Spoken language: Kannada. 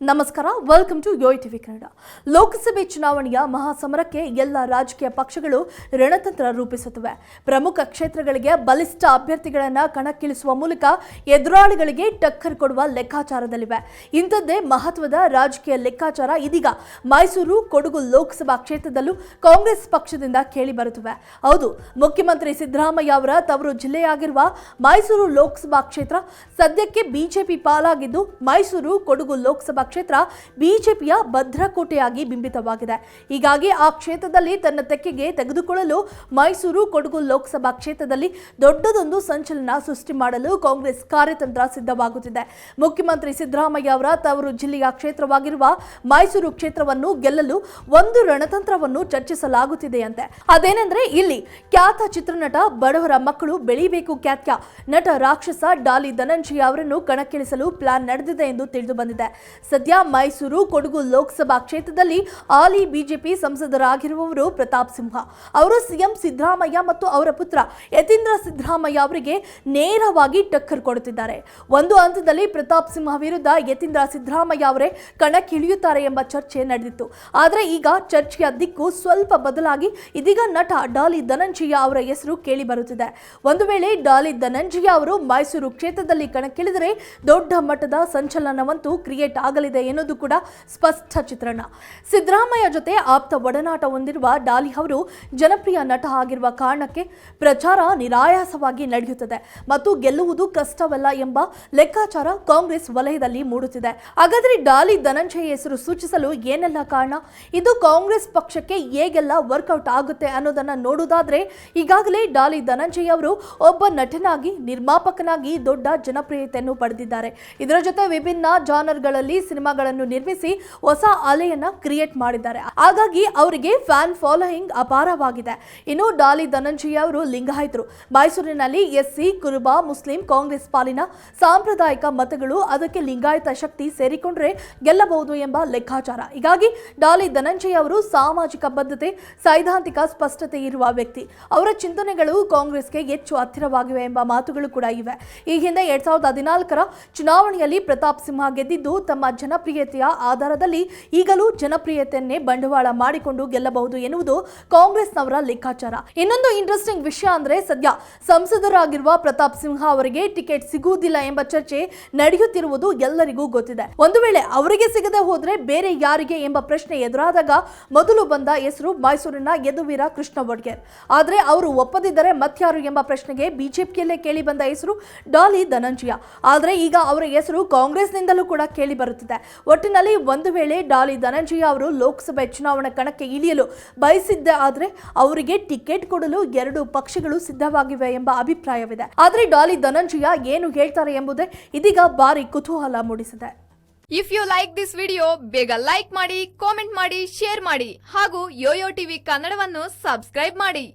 ನಮಸ್ಕಾರ welcome to Yoyo TV Kannada ಲೋಕಸಭೆ ಚುನಾವಣೆಯ ಮಹಾಸಮರಕ್ಕೆ ಎಲ್ಲ ರಾಜಕೀಯ ಪಕ್ಷಗಳು ರಣತಂತ್ರ ರೂಪಿಸುತ್ತವೆ. ಪ್ರಮುಖ ಕ್ಷೇತ್ರಗಳಿಗೆ ಬಲಿಷ್ಠ ಅಭ್ಯರ್ಥಿಗಳನ್ನು ಕಣಕ್ಕಿಳಿಸುವ ಮೂಲಕ ಎದುರಾಳಿಗಳಿಗೆ ಟಕ್ಕರ್ ಕೊಡುವ ಲೆಕ್ಕಾಚಾರದಲ್ಲಿವೆ. ಇಂಥದ್ದೇ ಮಹತ್ವದ ರಾಜಕೀಯ ಲೆಕ್ಕಾಚಾರ ಇದೀಗ ಮೈಸೂರು ಕೊಡಗು ಲೋಕಸಭಾ ಕ್ಷೇತ್ರದಲ್ಲೂ ಕಾಂಗ್ರೆಸ್ ಪಕ್ಷದಿಂದ ಕೇಳಿ ಬರುತ್ತಿವೆ ಹೌದು, ಮುಖ್ಯಮಂತ್ರಿ ಸಿದ್ದರಾಮಯ್ಯ ಅವರ ತವರು ಜಿಲ್ಲೆಯಾಗಿರುವ ಮೈಸೂರು ಲೋಕಸಭಾ ಕ್ಷೇತ್ರ ಸದ್ಯಕ್ಕೆ ಬಿಜೆಪಿ ಪಾಲಾಗಿದ್ದು ಮೈಸೂರು ಕೊಡಗು ಲೋಕಸಭಾ ಕ್ಷೇತ್ರ ಬಿಜೆಪಿಯ ಭದ್ರಕೋಟೆಯಾಗಿ ಬಿಂಬಿತವಾಗಿದೆ. ಹೀಗಾಗಿ ಆ ಕ್ಷೇತ್ರದಲ್ಲಿ ತನ್ನ ತೆಕ್ಕೆಗೆ ತೆಗೆದುಕೊಳ್ಳಲು ಮೈಸೂರು ಕೊಡಗು ಲೋಕಸಭಾ ಕ್ಷೇತ್ರದಲ್ಲಿ ದೊಡ್ಡದೊಂದು ಸಂಚಲನ ಸೃಷ್ಟಿ ಮಾಡಲು ಕಾಂಗ್ರೆಸ್ ಕಾರ್ಯತಂತ್ರ ಸಿದ್ಧವಾಗುತ್ತಿದೆ. ಮುಖ್ಯಮಂತ್ರಿ ಸಿದ್ದರಾಮಯ್ಯ ಅವರ ತವರು ಜಿಲ್ಲೆಯ ಕ್ಷೇತ್ರವಾಗಿರುವ ಮೈಸೂರು ಕ್ಷೇತ್ರವನ್ನು ಗೆಲ್ಲಲು ಒಂದು ರಣತಂತ್ರವನ್ನು ಚರ್ಚಿಸಲಾಗುತ್ತಿದೆಯಂತೆ. ಅದೇನೆಂದ್ರೆ ಇಲ್ಲಿ ಖ್ಯಾತ ಚಿತ್ರನಟ ಬಡವರ ಮಕ್ಕಳು ಬೆಳಿಬೇಕು ಖ್ಯಾತ್ಯ ನಟ ರಾಕ್ಷಸ ಡಾಲಿ ಧನಂಜಯ ಅವರನ್ನು ಕಣಕ್ಕಿಳಿಸಲು ಪ್ಲಾನ್ ನಡೆದಿದೆ ಎಂದು ತಿಳಿದು ಬಂದಿದೆ. ಸದ್ಯ ಮೈಸೂರು, ಕೊಡಗು ಲೋಕಸಭಾ ಕ್ಷೇತ್ರದಲ್ಲಿ ಆಲಿ ಬಿಜೆಪಿ ಸಂಸದರಾಗಿರುವವರು ಪ್ರತಾಪ್ ಸಿಂಹ. ಅವರು ಸಿಎಂ ಸಿದ್ದರಾಮಯ್ಯ ಮತ್ತು ಅವರ ಪುತ್ರ ಯತೀಂದ್ರ ಸಿದ್ದರಾಮಯ್ಯ ಅವರಿಗೆ ನೇರವಾಗಿ ಟಕ್ಕರ್ ಕೊಡುತ್ತಿದ್ದಾರೆ. ಒಂದು ಹಂತದಲ್ಲಿ ಪ್ರತಾಪ್ ಸಿಂಹ ವಿರುದ್ಧ ಯತೀಂದ್ರ ಸಿದ್ದರಾಮಯ್ಯ ಅವರೇ ಕಣಕ್ಕಿಳಿಯುತ್ತಾರೆ ಎಂಬ ಚರ್ಚೆ ನಡೆದಿತ್ತು. ಆದರೆ ಈಗ ಚರ್ಚೆಯ ದಿಕ್ಕು ಸ್ವಲ್ಪ ಬದಲಾಗಿ ಇದೀಗ ನಟ ಡಾಲಿ ಧನಂಜಯ ಅವರ ಹೆಸರು ಕೇಳಿ ಬರುತ್ತಿದೆ ಒಂದು ವೇಳೆ ಡಾಲಿ ಧನಂಜಯ ಅವರು ಮೈಸೂರು ಕ್ಷೇತ್ರದಲ್ಲಿ ಕಣಕ್ಕಿಳಿದರೆ ದೊಡ್ಡ ಮಟ್ಟದ ಸಂಚಲನವಂತೂ ಕ್ರಿಯೇಟ್ ಆಗಲಿದೆ ಎನ್ನುವುದು ಕೂಡ ಸ್ಪಷ್ಟ ಚಿತ್ರಣ. ಸಿದ್ದರಾಮಯ್ಯ ಜೊತೆ ಆಪ್ತ ಒಡನಾಟ ಹೊಂದಿರುವ ಡಾಲಿ ಅವರು ಜನಪ್ರಿಯ ನಟ ಆಗಿರುವ ಕಾರಣಕ್ಕೆ ಪ್ರಚಾರ ನಿರಾಯಾಸವಾಗಿ ನಡೆಯುತ್ತದೆ ಮತ್ತು ಗೆಲ್ಲುವುದು ಕಷ್ಟವಲ್ಲ ಎಂಬ ಲೆಕ್ಕಾಚಾರ ಕಾಂಗ್ರೆಸ್ ವಲಯದಲ್ಲಿ ಮೂಡುತ್ತಿದೆ. ಹಾಗಾದರೆ ಡಾಲಿ ಧನಂಜಯ ಹೆಸರು ಸೂಚಿಸಲು ಏನೆಲ್ಲ ಕಾರಣ? ಇದು ಕಾಂಗ್ರೆಸ್ ಪಕ್ಷಕ್ಕೆ ಹೇಗೆಲ್ಲ ವರ್ಕೌಟ್ ಆಗುತ್ತೆ ಅನ್ನೋದನ್ನ ನೋಡುವುದಾದ್ರೆ, ಈಗಾಗಲೇ ಡಾಲಿ ಧನಂಜಯ ಅವರು ಒಬ್ಬ ನಟನಾಗಿ, ನಿರ್ಮಾಪಕನಾಗಿ ದೊಡ್ಡ ಜನಪ್ರಿಯತೆಯನ್ನು ಪಡೆದಿದ್ದಾರೆ. ಇದರ ಜೊತೆ ವಿಭಿನ್ನ ಜಾನರ್ಗಳಲ್ಲಿ ಸಿನಿಮಾಗಳನ್ನು ನಿರ್ಮಿಸಿ ಹೊಸ ಅಲೆಯನ್ನ ಕ್ರಿಯೇಟ್ ಮಾಡಿದ್ದಾರೆ. ಹಾಗಾಗಿ ಅವರಿಗೆ ಫ್ಯಾನ್ ಫಾಲೋಯಿಂಗ್ ಅಪಾರವಾಗಿದೆ. ಇನ್ನು ಡಾಲಿ ಧನಂಜಯ ಅವರು ಲಿಂಗಾಯತರು. ಮೈಸೂರಿನಲ್ಲಿ ಎಸ್ಸಿ, ಕುರುಬ, ಮುಸ್ಲಿಂ, ಕಾಂಗ್ರೆಸ್ ಪಾಲಿನ ಸಾಂಪ್ರದಾಯಿಕ ಮತಗಳು ಅದಕ್ಕೆ ಲಿಂಗಾಯತ ಶಕ್ತಿ ಸೇರಿಕೊಂಡ್ರೆ ಗೆಲ್ಲಬಹುದು ಎಂಬ ಲೆಕ್ಕಾಚಾರ. ಹೀಗಾಗಿ ಡಾಲಿ ಧನಂಜಯ ಅವರು ಸಾಮಾಜಿಕ ಬದ್ಧತೆ, ಸೈದ್ಧಾಂತಿಕ ಸ್ಪಷ್ಟತೆ ಇರುವ ವ್ಯಕ್ತಿ. ಅವರ ಚಿಂತನೆಗಳು ಕಾಂಗ್ರೆಸ್ಗೆ ಹೆಚ್ಚು ಹತ್ತಿರವಾಗಿವೆ ಎಂಬ ಮಾತುಗಳು ಕೂಡ ಇವೆ. ಈ ಹಿಂದೆ ಎರಡ್ ಸಾವಿರದ ಹದಿನಾಲ್ಕರ ಚುನಾವಣೆಯಲ್ಲಿ ಪ್ರತಾಪ್ ಸಿಂಹ ಗೆದ್ದಿದ್ದು ತಮ್ಮ ಜನಪ್ರಿಯತೆಯ ಆಧಾರದಲ್ಲಿ ಈಗಲೂ ಜನಪ್ರಿಯತೆಯನ್ನೇ ಬಂಡವಾಳ ಮಾಡಿಕೊಂಡು ಗೆಲ್ಲಬಹುದು ಎನ್ನುವುದು ಕಾಂಗ್ರೆಸ್ನವರ ಲೆಕ್ಕಾಚಾರ. ಇನ್ನೊಂದು ಇಂಟ್ರೆಸ್ಟಿಂಗ್ ವಿಷಯ ಅಂದ್ರೆ ಸದ್ಯ ಸಂಸದರಾಗಿರುವ ಪ್ರತಾಪ್ ಸಿಂಹ ಅವರಿಗೆ ಟಿಕೆಟ್ ಸಿಗುವುದಿಲ್ಲ ಎಂಬ ಚರ್ಚೆ ನಡೆಯುತ್ತಿರುವುದು ಎಲ್ಲರಿಗೂ ಗೊತ್ತಿದೆ. ಒಂದು ವೇಳೆ ಅವರಿಗೆ ಸಿಗದೆ ಹೋದ್ರೆ ಬೇರೆ ಯಾರಿಗೆ ಎಂಬ ಪ್ರಶ್ನೆ ಎದುರಾದಾಗ ಮೊದಲು ಬಂದ ಹೆಸರು ಮೈಸೂರಿನ ಯದುವೀರ ಕೃಷ್ಣ ಒಡ್ಗೇರ್ ಆದ್ರೆ ಅವರು ಒಪ್ಪದಿದ್ದರೆ ಮತ್ಯಾರು ಎಂಬ ಪ್ರಶ್ನೆಗೆ ಬಿಜೆಪಿಯಲ್ಲೇ ಕೇಳಿ ಬಂದ ಹೆಸರು ಡಾಲಿ ಧನಂಜಯ. ಆದ್ರೆ ಈಗ ಅವರ ಹೆಸರು ಕಾಂಗ್ರೆಸ್ನಿಂದಲೂ ಕೂಡ ಕೇಳಿ ಬರುತ್ತಿದೆ. ಒಟ್ಟಿನಲ್ಲಿ ಒಂದು ವೇಳೆ ಡಾಲಿ ಧನಂಜಯ ಅವರು ಲೋಕಸಭೆ ಚುನಾವಣಾ ಕಣಕ್ಕೆ ಇಳಿಯಲು ಬಯಸಿದ್ದ ಆದರೆ ಅವರಿಗೆ ಟಿಕೆಟ್ ಕೊಡಲು ಎರಡು ಪಕ್ಷಗಳು ಸಿದ್ಧವಾಗಿವೆ ಎಂಬ ಅಭಿಪ್ರಾಯವಿದೆ. ಆದರೆ ಡಾಲಿ ಧನಂಜಯ ಏನು ಹೇಳ್ತಾರೆ ಎಂಬುದೇ ಇದೀಗ ಭಾರಿ ಕುತೂಹಲ ಮೂಡಿಸಿದೆ. If you like this video ಬೇಗ ಲೈಕ್ ಮಾಡಿ ಕಾಮೆಂಟ್ ಮಾಡಿ ಶೇರ್ ಮಾಡಿ ಹಾಗೂ ಯೋಯೋ ಟಿವಿ ಕನ್ನಡವನ್ನು ಸಬ್ಸ್ಕ್ರೈಬ್ ಮಾಡಿ.